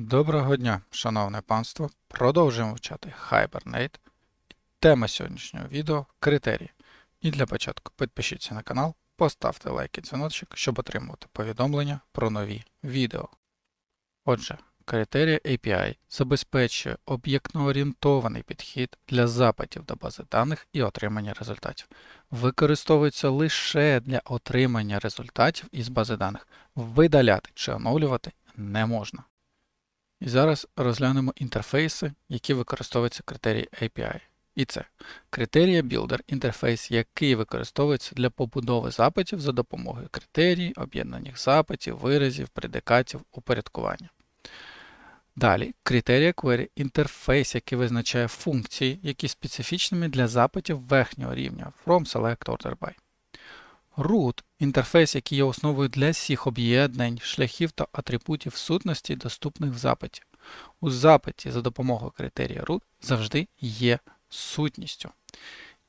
Доброго дня, шановне панство. Продовжуємо вчати Hibernate. Тема сьогоднішнього відео критерії. І для початку підпишіться на канал, поставте лайк і дзвіночок, щоб отримувати повідомлення про нові відео. Отже, критерія API забезпечує об'єктно-орієнтований підхід для запитів до бази даних і отримання результатів. Використовується лише для отримання результатів із бази даних. Видаляти чи оновлювати не можна. І зараз розглянемо інтерфейси, які використовуються критерії API. І це критерія Builder інтерфейс, який використовується для побудови запитів за допомогою критерій, об'єднаних запитів, виразів, предикатів, упорядкування. Далі критерія Query інтерфейс, який визначає функції, які специфічними для запитів верхнього рівня from select order by. Root інтерфейс, який є основою для всіх об'єднань, шляхів та атрибутів сутності, доступних в запиті. У запиті за допомогою критерія root завжди є сутністю.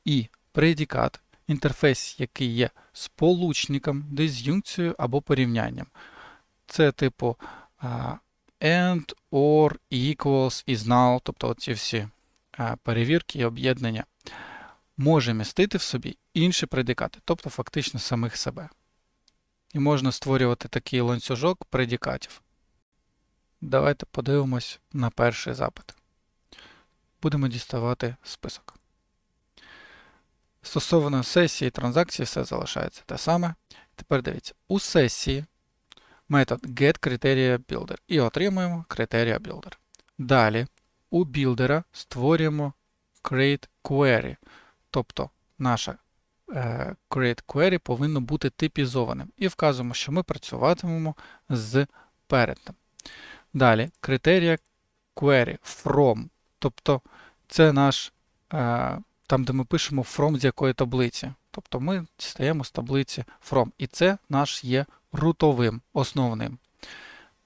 І предикат інтерфейс, який є сполучником, диз'юнкцією або порівнянням. Це типу and, or, equals, is null, тобто ці всі перевірки і об'єднання може містити в собі інші предикати, тобто фактично самих себе. І можна створювати такий ланцюжок предикатів. Давайте подивимось на перший запит. Будемо діставати список. Стосовно сесії транзакції все залишається те саме. Тепер дивіться, у сесії метод getCriteriaBuilder і отримуємо CriteriaBuilder. Далі у білдера створюємо createQuery. Тобто наша е, create query повинно бути типізованим. І вказуємо, що ми працюватимемо з parent. Далі критерія query from. Тобто це наш, е, там, де ми пишемо from з якої таблиці. Тобто ми дістаємо з таблиці from. І це наш є рутовим, основним.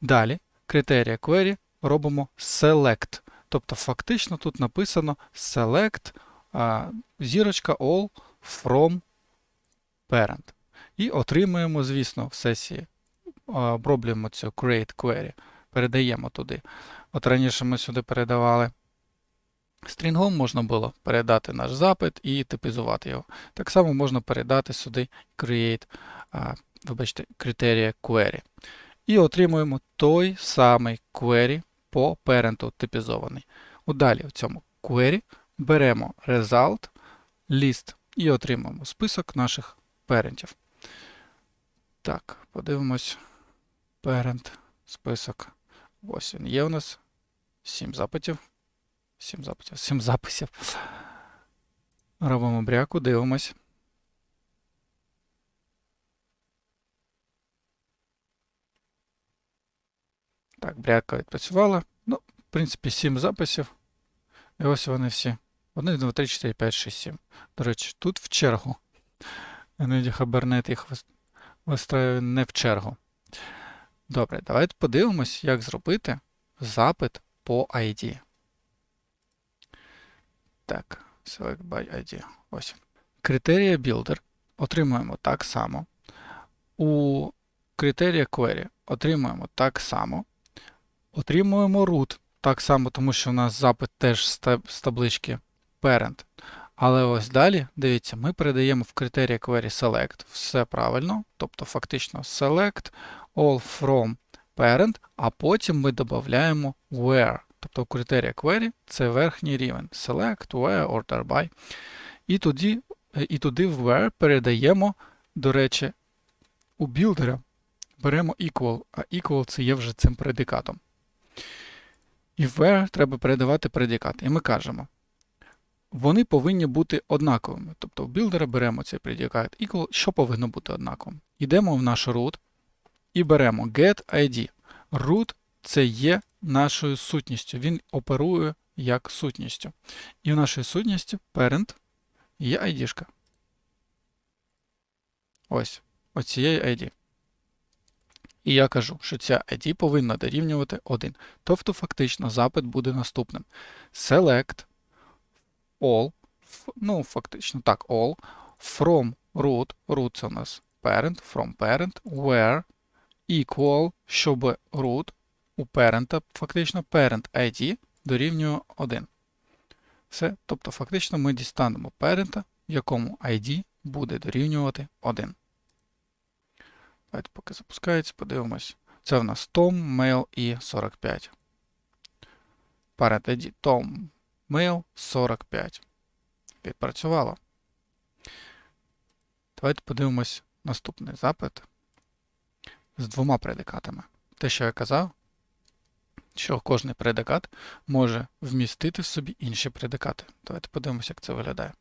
Далі критерія query робимо select. Тобто фактично тут написано select зірочка all from parent. І отримуємо, звісно, в сесії оброблюємо цю create query, передаємо туди. От раніше ми сюди передавали стрінгом, можна було передати наш запит і типізувати його. Так само можна передати сюди create, вибачте, критерія query. І отримуємо той самий query по parent типізований. Далі в цьому query беремо result, list і отримаємо список наших парентів. Так, подивимось. Parent, список. Ось він є у нас. 7 запитів. 7 запитів, 7 записів. Робимо бряку, дивимось. Так, бряка відпрацювала. Ну, в принципі, 7 записів. І ось вони всі. 1, 2, 3, 4, 5, 6, 7. До речі, тут в чергу. Іноді Хабернет їх вистраює не в чергу. Добре, давайте подивимось, як зробити запит по ID. Так, select by ID. Ось. Критерія Builder отримуємо так само. У критерія Query отримуємо так само. Отримуємо root так само, тому що у нас запит теж з таблички parent. Але ось далі, дивіться, ми передаємо в критерії query select все правильно, тобто фактично select all from parent, а потім ми додаємо where. Тобто критерія query це верхній рівень. Select, where, order by. І туди, і туди в where передаємо, до речі, у білдера беремо equal, а equal це є вже цим предикатом. І where треба передавати предикат. І ми кажемо, вони повинні бути однаковими. Тобто в білдера беремо цей предикат equal, що повинно бути однаковим. Йдемо в наш root і беремо getID. Root це є нашою сутністю. Він оперує як сутністю. І в нашій сутністі parent є ID. Ось, оцієї ID. І я кажу, що ця ID повинна дорівнювати 1. Тобто, фактично, запит буде наступним. Select all, ну, фактично так, all, from root, root це у нас parent, from parent, where equal, щоб root у parent, фактично parent ID дорівнює 1. Все, тобто фактично ми дістанемо parent, в якому ID буде дорівнювати 1. Давайте поки запускається, подивимось. Це в нас Tom, Mail і 45. Parent Tom, Mail 45. Відпрацювало. Давайте подивимось наступний запит з двома предикатами. Те, що я казав, що кожний предикат може вмістити в собі інші предикати. Давайте подивимося, як це виглядає.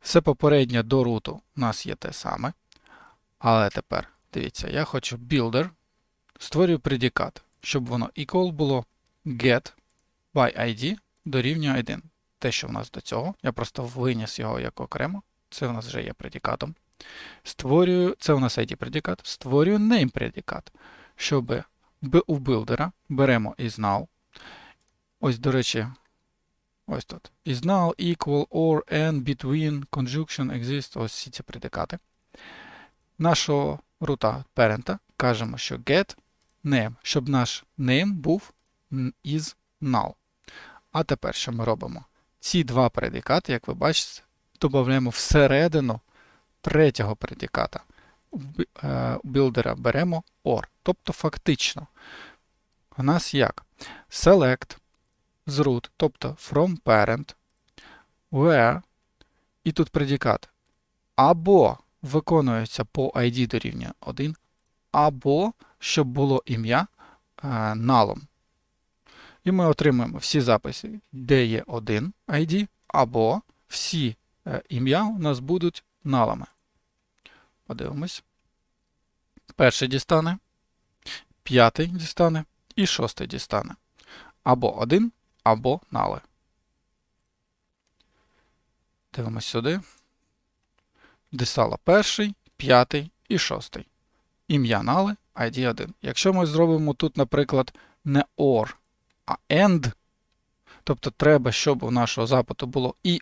Все попереднє до руту у нас є те саме. Але тепер, дивіться, я хочу builder, створюю предикат, щоб воно equal було get by ID дорівнює 1. Те, що в нас до цього, я просто виніс його як окремо. Це в нас вже є предикатом. Створюю, це у нас ID предикат, створюю name предикат, щоб у билдера беремо is null. Ось, до речі, ось тут. Is null, equal, or, and, between, conjunction, exist, ось всі ці предикати. Нашого рута parent кажемо, що get name, щоб наш name був is null. А тепер що ми робимо? Ці два предикати, як ви бачите, додаємо всередину третього предиката. У білдера беремо OR. Тобто фактично, у нас як? Select з root, тобто from parent, where, і тут предикат. Або виконується по ID дорівнює 1, або щоб було ім'я налом. І ми отримуємо всі записи, де є один ID, або всі е, ім'я у нас будуть налами. Подивимось. Перший дістане, п'ятий дістане і шостий дістане. Або один, або нали. Дивимось сюди. Дістало перший, п'ятий і шостий. Ім'я нали ID 1. Якщо ми зробимо тут, наприклад, не OR, а AND, тобто треба, щоб у нашого запиту було і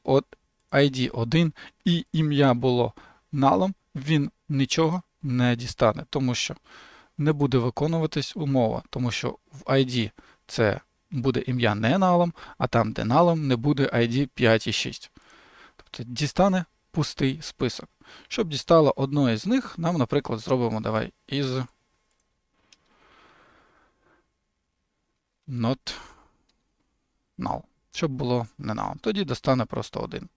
ID 1, і ім'я було налом, він нічого не дістане, тому що не буде виконуватись умова, тому що в ID це буде ім'я не налом, а там, де налом, не буде ID 5 і 6. Тобто дістане пустий список. Щоб дістало одно із них, нам, наприклад, зробимо давай із not null. Щоб було не null. Тоді достане просто один.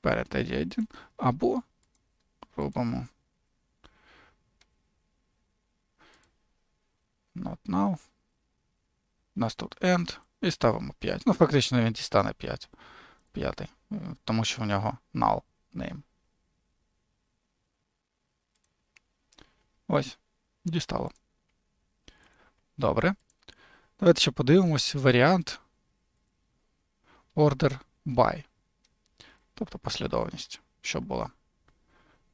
перед ID1, або робимо not now. У нас тут end і ставимо 5. Ну, фактично він дістане 5. 5, тому що в нього null name. Ось, дістало. Добре. Давайте ще подивимось варіант order by тобто послідовність, щоб була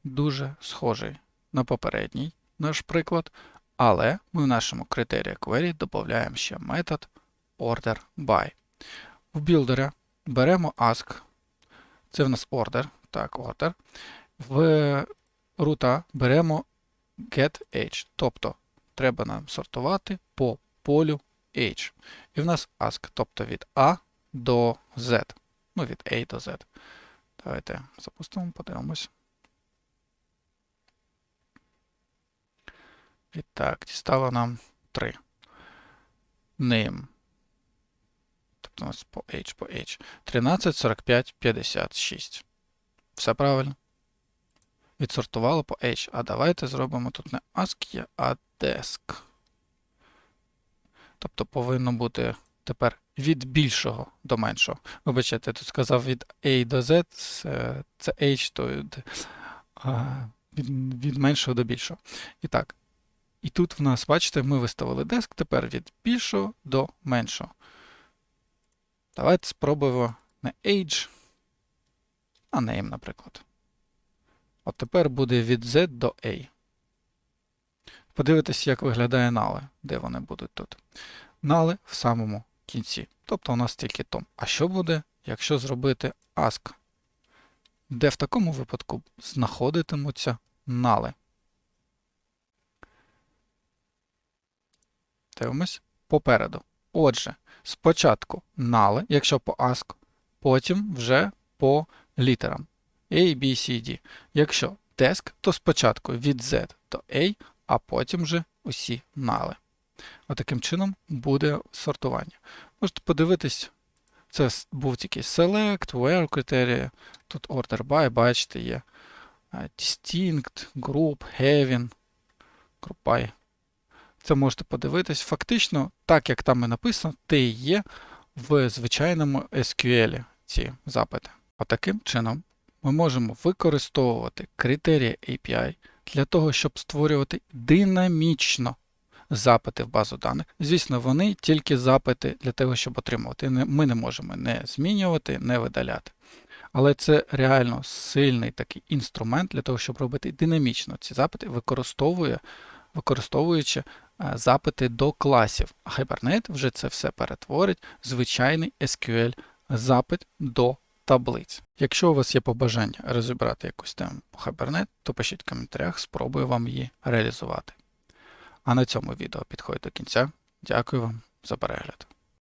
дуже схожий на попередній наш приклад, але ми в нашому критерії query додаємо ще метод order by. В білдері беремо ask, це в нас order, так, order. В рута беремо getH, тобто треба нам сортувати по полю H. І в нас ask, тобто від A до Z, ну від A до Z. Давайте запустимо, подивимось. І так, дістало нам 3. Name. Тобто у нас по H по H. 13, 45, 56. Все правильно. Відсортувало по H. А давайте зробимо тут не ASCII, а desk. Тобто повинно бути тепер від більшого до меншого. Вибачте, я тут сказав від A до Z, це H, то від, від, меншого до більшого. І так. І тут в нас, бачите, ми виставили деск тепер від більшого до меншого. Давайте спробуємо не age, а name, наприклад. От тепер буде від Z до A. Подивитись, як виглядає нали, де вони будуть тут. Нали в самому кінці. Тобто у нас тільки том. А що буде, якщо зробити ask де в такому випадку знаходитимуться нали. Дивимось попереду. Отже, спочатку нали, якщо по ASC, потім вже по літерам A, B, C, D. Якщо desk, то спочатку від Z до A, а потім вже усі нали. Отаким чином буде сортування. Можете подивитись, це був тільки select, where критерії, тут order by, бачите, є е, distinct, group, having, group by. Це можете подивитись. Фактично, так як там і написано, те і є в звичайному SQL ці запити. Отаким чином ми можемо використовувати критерії API для того, щоб створювати динамічно запити в базу даних. Звісно, вони тільки запити для того, щоб отримувати. Ми не можемо не змінювати, не видаляти. Але це реально сильний такий інструмент для того, щоб робити динамічно ці запити, використовує, використовуючи е, запити до класів. Hibernate вже це все перетворить в звичайний SQL запит до таблиць. Якщо у вас є побажання розібрати якусь тему по Hibernate, то пишіть в коментарях, спробую вам її реалізувати. А на цьому відео підходить до кінця. Дякую вам за перегляд.